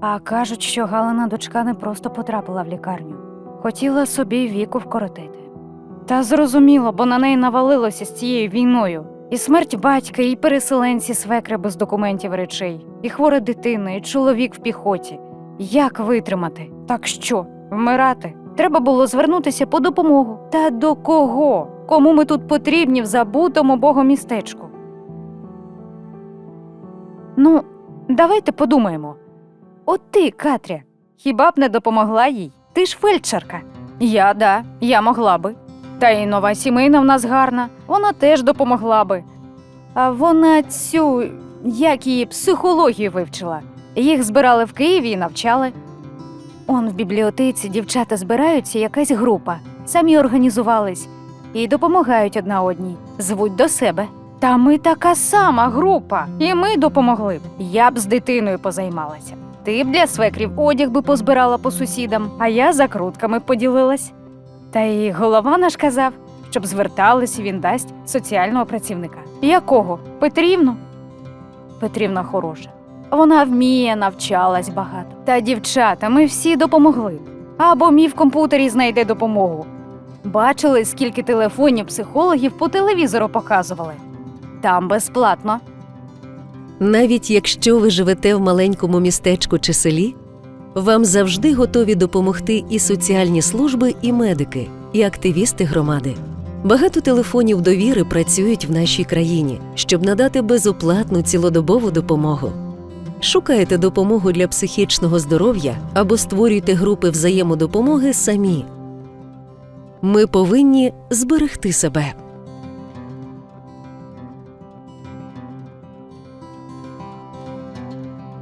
А кажуть, що Галина дочка не просто потрапила в лікарню, хотіла собі віку вкоротити. Та зрозуміло, бо на неї навалилося з цією війною. І смерть батька, і переселенці свекри без документів речей, і хвора дитина, і чоловік в піхоті. Як витримати? Так що, вмирати? Треба було звернутися по допомогу. Та до кого? Кому ми тут потрібні в забутому богомістечку? Ну, давайте подумаємо. От ти, Катря, хіба б не допомогла їй? Ти ж фельдшерка. Я да, я могла би. Та й нова сімейна в нас гарна, вона теж допомогла би. А вона цю, як її психологію вивчила. Їх збирали в Києві і навчали. Он в бібліотеці дівчата збираються, якась група, самі організувались і допомагають одна одній, звуть до себе. Та ми така сама група, і ми допомогли б. Я б з дитиною позаймалася. Ти б для свекрів одяг би позбирала по сусідам, а я закрутками поділилась. Та й голова наш казав, щоб звертались, і він дасть соціального працівника. Якого? Петрівну? Петрівна хороша. Вона вміє, навчалась багато. Та дівчата, ми всі допомогли. Або мій в комп'ютері знайде допомогу. Бачили, скільки телефонів психологів по телевізору показували. Там безплатно. Навіть якщо ви живете в маленькому містечку чи селі, вам завжди готові допомогти і соціальні служби, і медики, і активісти громади. Багато телефонів довіри працюють в нашій країні, щоб надати безоплатну цілодобову допомогу. Шукайте допомогу для психічного здоров'я або створюйте групи взаємодопомоги самі. Ми повинні зберегти себе.